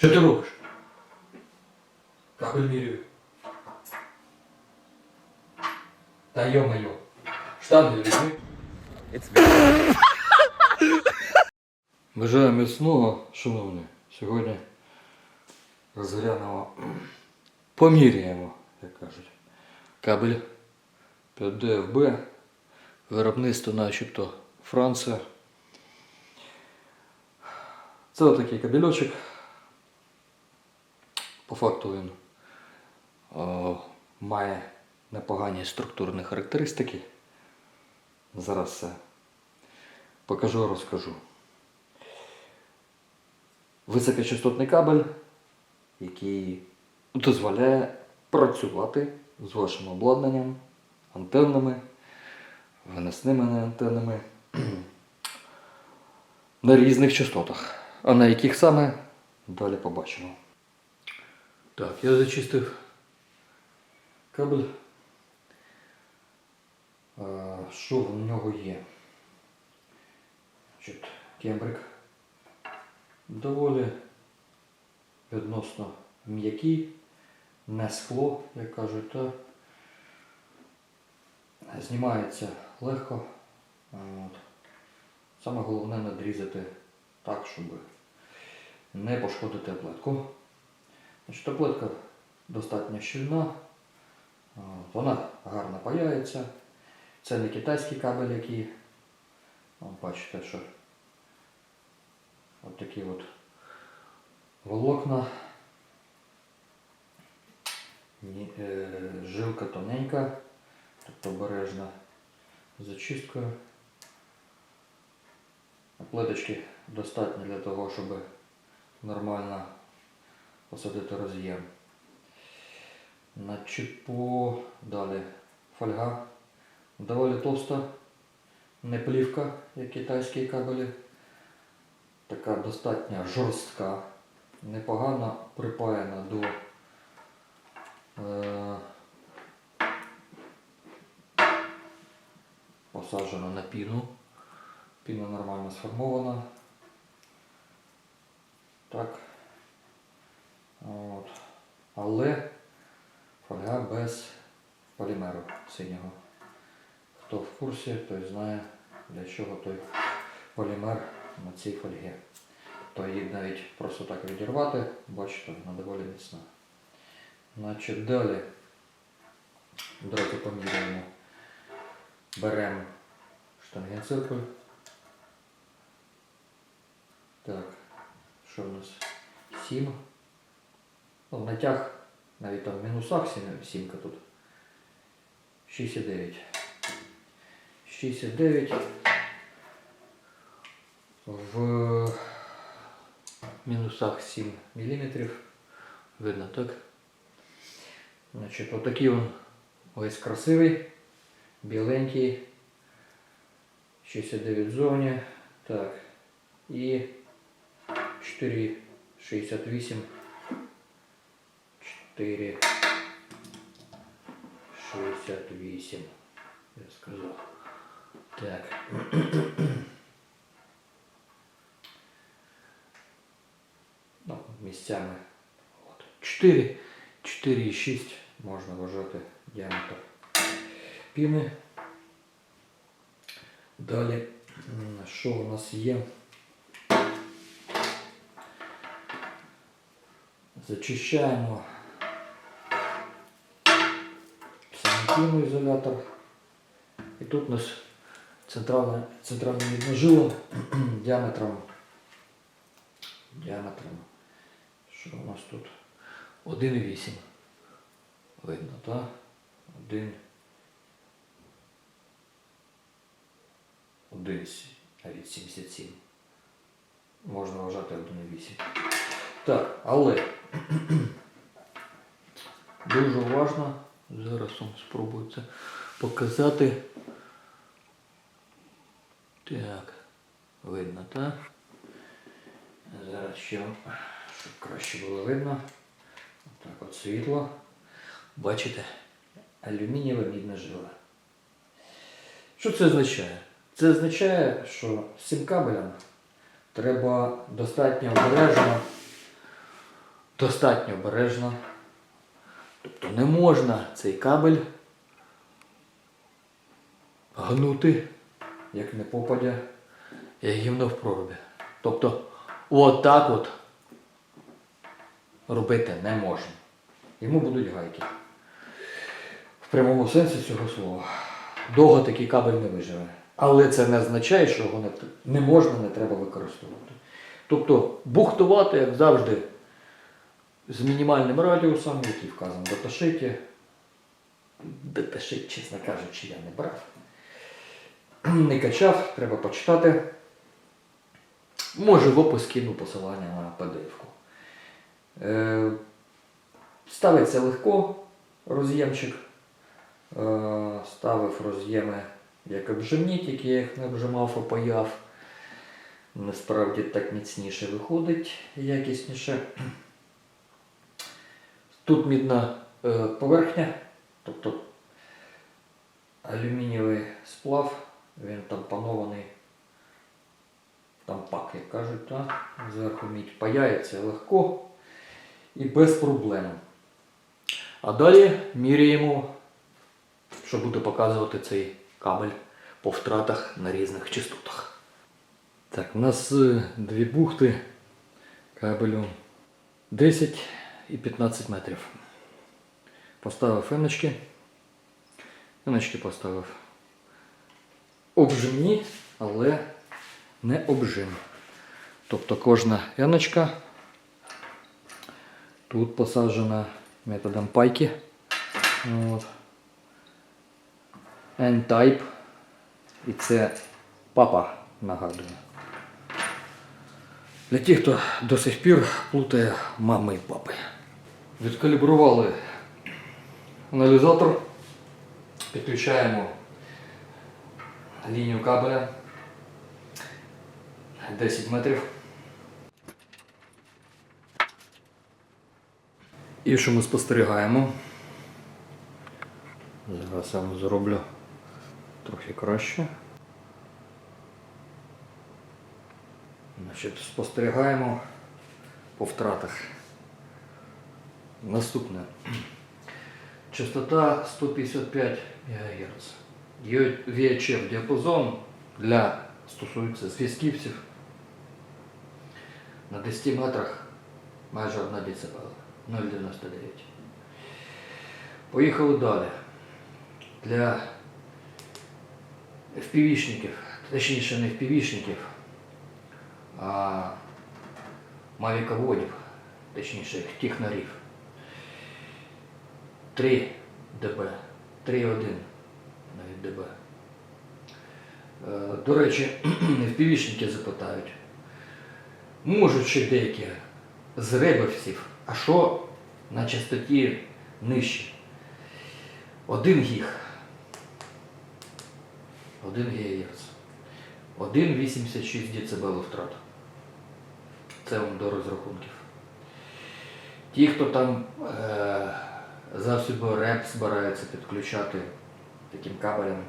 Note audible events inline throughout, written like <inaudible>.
Що ти робиш? Кабель міряю. Та йо-моє. Штани візьми. Бажаю міцного, шановні. Сьогодні розглянемо, поміряємо, як кажуть, кабель 5DFB, виробництво начебто Франція. Це отакий кабельочок. По факту він е, має непогані структурні характеристики. Зараз все покажу, розкажу. Високочастотний кабель, який дозволяє працювати з вашим обладнанням, антеннами, виносними антеннами <clears throat> на різних частотах. А на яких саме далі побачимо. Так, я зачистив кабель. Що в нього є? Кембрик доволі відносно м'який, не скло, як кажуть, та знімається легко. От. Саме головне надрізати так, щоб не пошкодити оплетку. Значить, достатньо щільна, вона гарно паяється. Це не китайський кабель, який, бачите, що от такі от волокна. Е, Жилка тоненька, тобто обережна зачисткою. Плиточки достатньо для того, щоб нормально посадити роз'єм. По далі фольга доволі товста, не плівка, як китайські кабелі. Така достатньо жорстка, непогано припаяна до е, посаджена на піну. Піна нормально сформована. Так. От. Але фольга без полімеру синього. Хто в курсі, той знає, для чого той полімер на цій фольгі. То її навіть просто так відірвати, бачите, вона доволі міцна. Значить, далі давайте поміряємо. Беремо штангенциркуль. Так, що в нас? 7. Ну, натяг, навіть там в мінусах 7, сімка тут. 69. 69. В мінусах 7 мм. Видно, так? Значить, отакий він весь красивий, біленький. 69 зовні. Так. І 4,68. 4,68. Я сказав. Так. <clears throat> Ну, місцями. От. 4, 4,6 можна вважати діаметр піни. Далі, що у нас є? Зачищаємо самотійний. І тут у нас центральне, центральне відножило <clears throat> діаметром. Діаметром. Що у нас тут? 1,8. Видно, так? 1. 1, навіть 77. Можна вважати 1,8. Так, але <clears throat> дуже уважно. Зараз вам спробую це показати. Так, видно, так? Зараз ще, щоб краще було видно. Так от світло. Бачите? Алюмінієва мідна жила. Що це означає? Це означає, що цим кабелем треба достатньо обережно достатньо обережно. Тобто не можна цей кабель гнути, як не попадя, як гівно в прорубі. Тобто, отак от робити не можна. Йому будуть гайки. В прямому сенсі цього слова. Довго такий кабель не виживе. Але це не означає, що його не, можна, не треба використовувати. Тобто бухтувати, як завжди, з мінімальним радіусом, який вказаний в даташиті. Даташит, чесно кажучи, я не брав. Не качав, треба почитати. Може в опис кину посилання на PDF-ку. Е, ставиться легко роз'ємчик. Е, ставив роз'єми як обжимні, тільки я їх не обжимав, а паяв. Насправді так міцніше виходить, якісніше. Тут мідна е, поверхня, тобто алюмінієвий сплав, він там панований, там пак, як кажуть, та? зверху мідь паяється легко і без проблем. А далі міряємо, що буде показувати цей кабель по втратах на різних частотах. Так, у нас е, дві бухти кабелю 10 і 15 метрів. Поставив феночки. Феночки поставив обжимні, але не обжим. Тобто кожна яночка тут посаджена методом пайки. От. N-Type. І це папа нагадує. Для тих, хто до сих пір плутає мами і папи. Відкалібрували аналізатор. Підключаємо лінію кабеля 10 метрів. І що ми спостерігаємо? Зараз я вам зроблю трохи краще. Значить, спостерігаємо по втратах. Наступне. Частота 155 МГц. VHF діапазон для стосується зв'язківців на 10 метрах майже 1 дБ. 0,99. Поїхали далі. Для FPV-шників, точніше не FPV-шників, а мавіководів, точніше технарів. 3 дБ, 3,1 навіть дБ. Е, До речі, <clears throat> FPV-шники запитають, можуть ще деякі з ребовців, а що на частоті нижче? 1 гіг. 1 ГГц. 1,86 дБ втрат. Це вам до розрахунків. Ті, хто там е, засоби РЕП збираються підключати таким кабелем,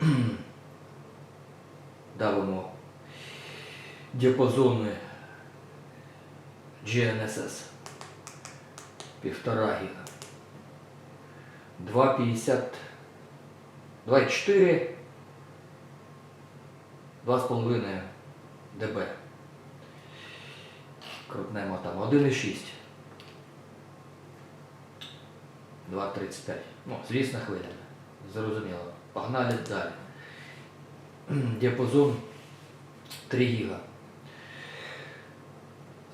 <clears throat> давимо діапазони GNSS. Півтора гіга. 2,50 2,4 2,5 дБ. Крутнемо там 1,6. 2,35. Ну, звісно, хвилями. Зрозуміло. Погнали далі. <clears throat> Діапазон 3 гіга.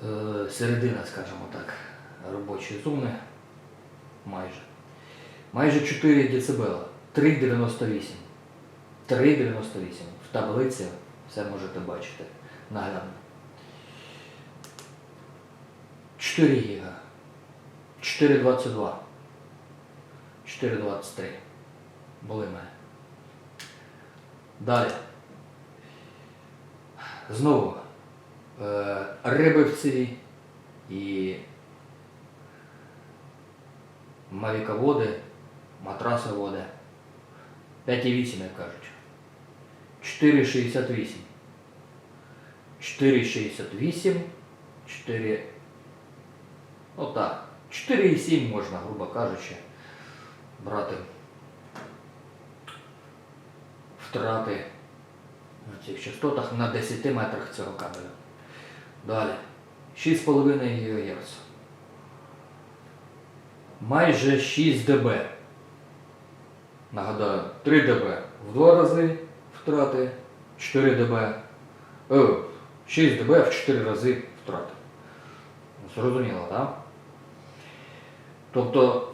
Е, Середина, скажімо так, робочої зони. Майже. Майже 4 дБ. 3,98. 3,98. В таблиці все можете бачити наглядно. 4 гіга. 4,22. 4,23. Були в мене. Далі. Знову. Е, рибивці і мавіководи, матрасоводи. 5,8, як кажуть. 4,68. 4,68, 4 Отак. 4,7 можна, грубо кажучи, брати втрати на цих частотах на 10 метрах цього кабеля. Далі. 6,5 ГГц. Майже 6 дБ. Нагадаю, 3 дБ в два рази втрати, 4 дБ. О, 6 дБ в 4 рази втрати. Зрозуміло, так? Тобто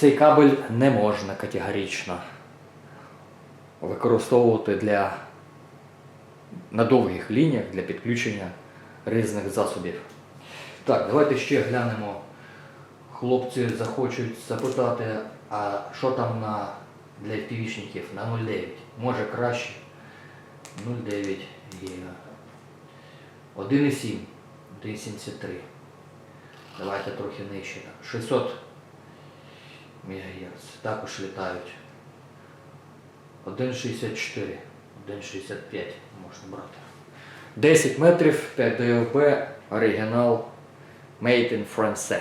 цей кабель не можна категорично використовувати для на довгих лініях для підключення різних засобів. Так, давайте ще глянемо. Хлопці захочуть запитати, а що там на, для FPV-шників на 0,9? Може краще? 0,9 гіга. 1,7, 1,73. Давайте трохи нижче. 600 МГц. Також літають. 1,64, 1,65 можна брати. 10 метрів, 5 ДФБ, оригінал Made in France.